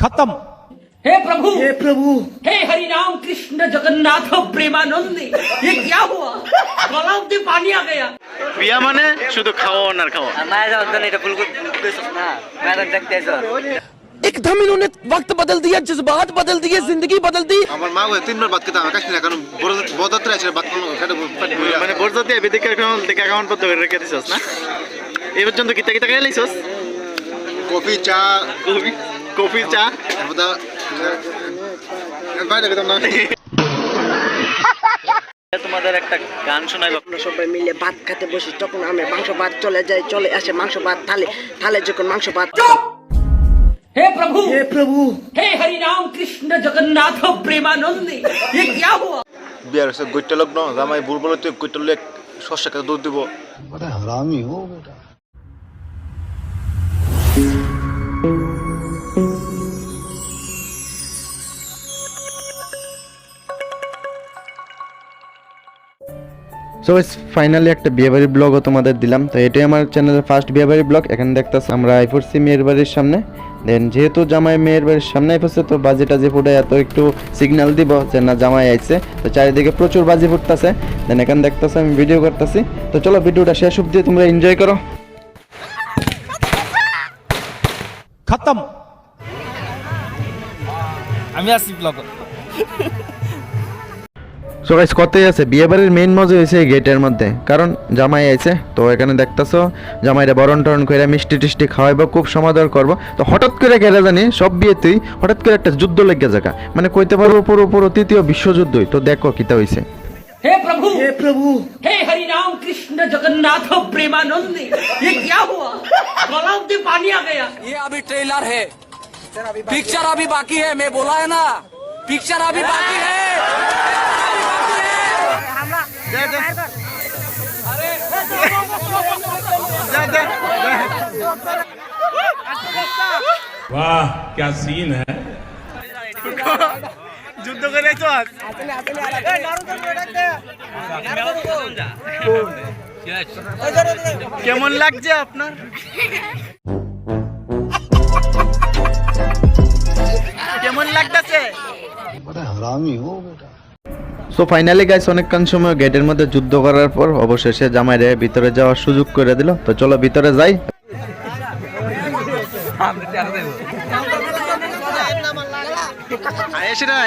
खत्म हे प्रभु हे प्रभु हे हरि राम कृष्ण जगन्नाथ प्रेमानंद ये क्या हुआ गलाव में पानी आ गया বিয়া মানে শুধু খাওয়ান আর খাওয়া মায়ের যাওয়ার জন্য এটা ভুল করতেছিস না ম্যাডাম দেখতে এসো एकदम इन्होंने वक्त बदल दिया जज्बात बदल दिए जिंदगी बदल दी আমার মা ওই তিনবার ভাত খেতে আমার কাছে না কারণ বদাত্রা আছে ভাত খাওয়ানো খেতে পেট ভরে মানে বরজাতি বিদিকে দেখা কেমন পদ্ধতি করে রেখে দিছস না এই পর্যন্ত কিতা কিতা খাই লাইছস কফি চা কফি কফি চা তারপর বাইরে খেতাম না তোমাদের একটা গান শোনাই আমরা সবাই মিলে ভাত খেতে বসি তখন আমি মাংস ভাত চলে যাই চলে আসে মাংস ভাত থালে থালে যখন মাংস ভাত हे प्रभु हे प्रभु हे हरि राम कृष्ण जगन्नाथ प्रेमानंद ये क्या हुआ বিয়ার হচ্ছে গৈটা লগ্ন জামাই বুল বলে তুই গৈটা লোক শস্য খেতে দুধ দিব সো ফাইনালি একটা বিয়েবাড়ি ব্লগও তোমাদের দিলাম। তো এটাই আমার চ্যানেলের ফার্স্ট বিয়েবাড়ি ব্লগ এখানে দেখতেছ আমরা আইফোরসি মেয়ের বাড়ির সামনে। দেন যেহেতু জামাই মেয়ের বাড়ির সামনে আইফোরসে তো বাজি টাজি ফুটে এত একটু সিগন্যাল দিব যে না জামাই আইছে। তো চারিদিকে প্রচুর বাজি ফুটতেছে। দেন এখানে দেখতেছ আমি ভিডিও করতেছি। তো চলো ভিডিওটা শেষ অব্দি তোমরা এনজয় করো। খতম। আমি আসি ব্লগ সো গাইস কতই আছে বিয়ে বাড়ির মেইন মজা হয়েছে এই গেটের মধ্যে কারণ জামাই আইছে তো এখানে দেখতাছো জামাইরা বরণ টরণ করে মিষ্টি টিষ্টি খাওয়াইবো খুব সমাদর করবো তো হঠাৎ করে কেটে জানি সব বিয়েতেই হঠাৎ করে একটা যুদ্ধ লেগে জায়গা মানে কইতে পারবো পুরো পুরো তৃতীয় বিশ্বযুদ্ধই তো দেখো কিতা হইছে हे प्रभु हे प्रभु हे हरि राम कृष्ण जगन्नाथ प्रेमानंद ये क्या हुआ गलाव में पानी आ गया ये अभी ट्रेलर है पिक्चर अभी बाकी है मैं बोला है ना पिक्चर अभी बाकी है वाह क्या सीन है যুদ্ধ করে তো কেমন লাগছে আপনার কেমন লাগতেছে সো ফাইনালি গাইস অনেকক্ষণ সময় গেটের মধ্যে যুদ্ধ করার পর অবশেষে জামাইরে ভিতরে যাওয়ার সুযোগ করে দিল। তো চলো ভিতরে যাই।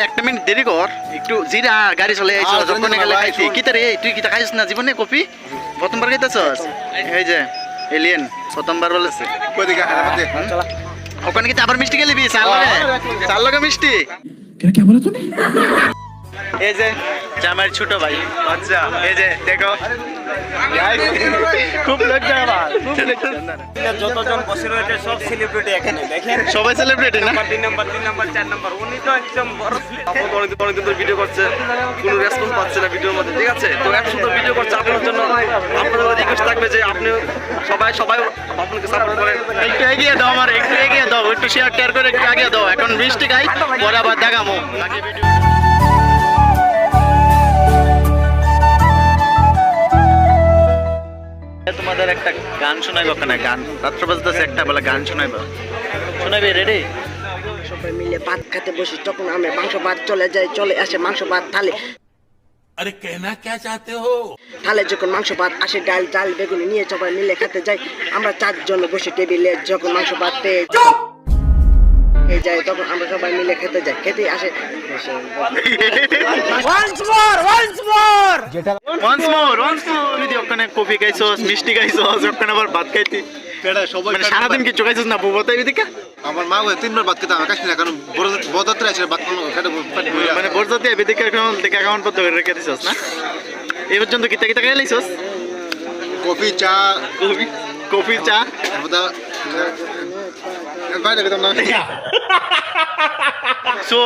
একটা মিনিট দেরি কর। একটু জিরা গাড়ি চলে আইছো আহ, যখন গেলে খাইছি কি তারে তুই কি খাইছিস না জীবনে কফি? প্রথমবার খাইতেছস? এই যে এলিয়েন প্রথমবার বলেছে। ওখানে কি আবার মিষ্টি গেলিবি চাল লগে? চাল লগে মিষ্টি? এই যে জামাইয়ের ছোট ভাই। আচ্ছা। এই যে দেখো। খুব লজ্জা আমার খুব লজ্জা। যতজন বসে রয়েছে সব সেলিব্রিটি এখানে দেখেন। সবাই সেলিব্রিটি না? তিন নাম্বার তিন নাম্বার চার নাম্বার উনি তো একদম বড় আপু অনেকদিন অনেকদিন ধরে ভিডিও করছে কোনো রেসপন্স পাচ্ছে না ভিডিওর মধ্যে ঠিক আছে? তো এত সুন্দর ভিডিও করছে আপনার জন্য আপনাদের রিকোয়েস্ট থাকবে যে আপনি সবাই সবাই আপনাকে সাপোর্ট করেন একটু এগিয়ে দাও আমার একটু এগিয়ে দাও একটু শেয়ার টেয়ার করে একটু এগিয়ে দাও। এখন বৃষ্টি গাই পরে আবার দেখামো। বাকি ভিডিও তোমাদের একটা গান শোনাইব কেনা? গান রাত্র বাজতেছে একটা বেলা গান শোনাইব। শোনাইবে রেডি সবাই মিলে ভাত খেতে বসি তখন আমি মাংস ভাত চলে যাই চলে আসে মাংস ভাত থালে। আরে কেনা কে চাতে হো? তাহলে যখন মাংস ভাত আসে ডাল চাল বেগুনি নিয়ে সবাই মিলে খেতে যাই। আমরা চারজন বসে টেবিলে যখন মাংস ভাত পেয়ে এই যায় তখন আমরা সবাই মিলে খেতে যাই। খেতে আসে। ওয়ান্স মোর ওয়ান্স মোর তুই ওখানে কফি খাইছস মিষ্টি খাইছস ওখানে আবার ভাত খাইতি। পেড়া সবাই মানে সারাদিন কিছু খাইছস না বউ তাই এদিকে? আমার মা ওই তিনবার ভাত খেতে আমার কাছে না কারণ আছে ভাত খেতে মানে বরজাতি এদিকে কেমন দেখা কেমন পদ্ধতি করে রেখে দিছস না? এই পর্যন্ত কিতা কিতা খাই লাইছস? কফি চা। কফি কফি চা। বাইরে খেতাম না। সো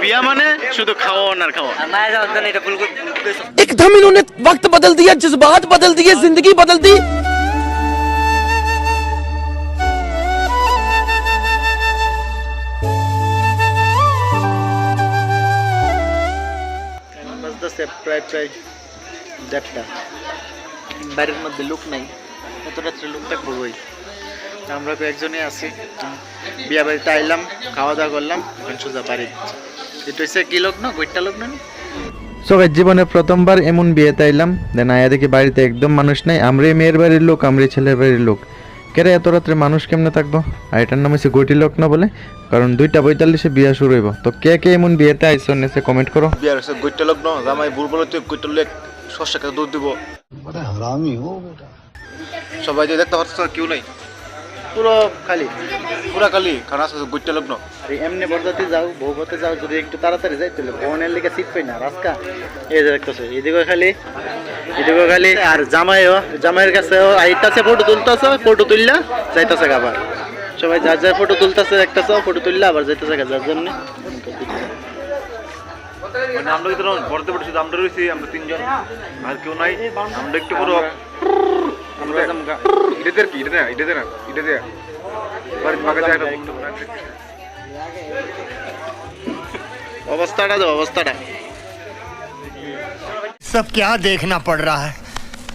বিয়া মানে শুধু খাওয়ান আর খাওয়া মায়ের যাওয়ার জন্য এটা ভুল করতেছিস एकदम इन्होंने वक्त बदल दिया जज्बात बदल दिए जिंदगी बदल दी বাজতেছে প্রায় প্রায় দেড়টা বাড়ির মধ্যে লোক নাই এত রাত্রে লোক থাকবো ওই আমরা কয়েকজনই আছি। বিয়া বাড়িতে আইলাম খাওয়া দাওয়া করলাম এখন সোজা বাড়ি। এটা হচ্ছে কি লগ্ন? গৈটা লগ্ন সো জীবনে প্রথমবার এমন বিয়েতে আইলাম দেন আয়া দেখি বাড়িতে একদম মানুষ নাই আমরাই মেয়ের বাড়ির লোক আমরাই ছেলের বাড়ির লোক। কেরে এত রাত্রে মানুষ কেমনে থাকব? আর এটার নাম হচ্ছে গৈটি লগ্ন বলে কারণ দুইটা পঁয়তাল্লিশে বিয়া শুরু হইব। তো কে কে এমন বিয়েতে আইসো নেছে কমেন্ট করো। বিয়ার হচ্ছে গৈটা লগ্ন জামাই ভুল বলে তুই গৈটা লেগ শস্য খেতে দুধ দিব। সবাই যে দেখতে পাচ্ছ কেউ নাই। পুরো খালি? পুরা খালি কারণ আছে গৈটা লগ্ন আর এমনি বরযাত্রী যাও করতে যাও যদি একটু তাড়াতাড়ি যাই তাহলে বোনের লিগে সিট পাই না রাস্কা এই যে দেখতেছো এদিকে খালি এদিকে খালি আর জামাইও জামাইয়ের কাছেও আইতাছে ফটো তুলতেছে ফটো তুললা যাইতেছে আবার। সবাই যার যার ফটো তুলতেছে দেখতেছে ফটো তুললা আবার যাইতেছে যার জন্য। মানে আমরা কিন্তু বড়তে বড় শুধু আমরা রয়েছি আমরা তিনজন আর কেউ নাই। আমরা একটু বড় আমরা এটা কি এটা এটা না এটা দেয়া বাড়ির ফাঁকা জায়গা একটু অবস্থাটা দাও অবস্থাটা सब क्या देखना पड़ रहा है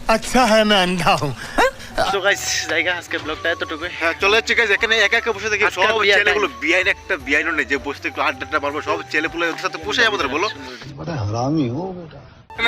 अच्छा है मैं अंधा हूँ তো গাইস জায়গা আজকে ব্লগটা এতটুকুই হ্যাঁ চলে যাচ্ছে guys, এখানে একা একা বসে দেখি আজকের সব বিয়ে ছেলেগুলো বিয়াইন একটা বিয়াইন নেই যে বসতে একটু আড্ডাটা মারবো সব ছেলে পুলে ওদের সাথে পুষে আমাদের বলো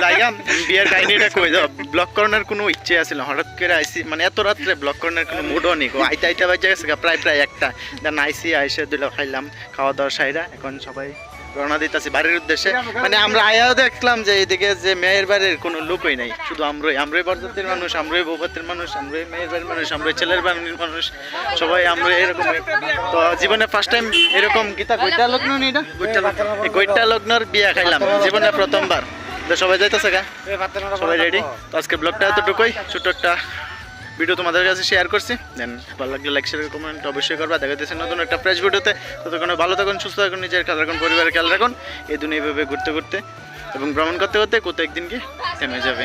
জায়গা বিয়ের কাহিনীটা কই ব্লক করানোর কোনো ইচ্ছে আছিল। হঠাৎ করে আইসি মানে এত রাত্রে ব্লক করানোর কোনো মুডও নেই। আইতে আইতে বাজে গেছে প্রায় প্রায় একটা। দেন আইসি, আইসে খাইলাম খাওয়া দাওয়া সাইরা, এখন সবাই রওনা দিতেছি বাড়ির উদ্দেশ্যে। মানে আমরা আয়াও দেখলাম যে এইদিকে যে মেয়ের বাড়ির কোনো লোকই নাই, শুধু আমরাই। আমরাই বরযাত্রীর মানুষ, আমরাই বৌভাতের মানুষ, আমরাই মেয়ের বাড়ির মানুষ, আমরাই ছেলের বাড়ির মানুষ, সবাই আমরা এরকম। তো জীবনে ফার্স্ট টাইম এরকম গীতা গৈটা লগ্ন নি? এটা এই গৈটা লগ্নর বিয়া খাইলাম, জীবনে প্রথমবার। তো সবাই যাইতেছে গা? সবাই রেডি তো আজকে ব্লগটা এতটুকুই ছোট্ট একটা ভিডিও তোমাদের কাছে শেয়ার করছি। দেন ভালো লাগলে লাইক শেয়ার কমেন্ট অবশ্যই করবা। দেখা যাচ্ছে নতুন একটা ফ্রেশ ভিডিওতে ততক্ষণ ভালো থাকুন সুস্থ থাকুন নিজের খেয়াল রাখুন পরিবারের খেয়াল রাখুন। এই দুনিয়া এইভাবে ঘুরতে ঘুরতে এবং ভ্রমণ করতে করতে কোথাও একদিন গিয়ে থেমে যাবে।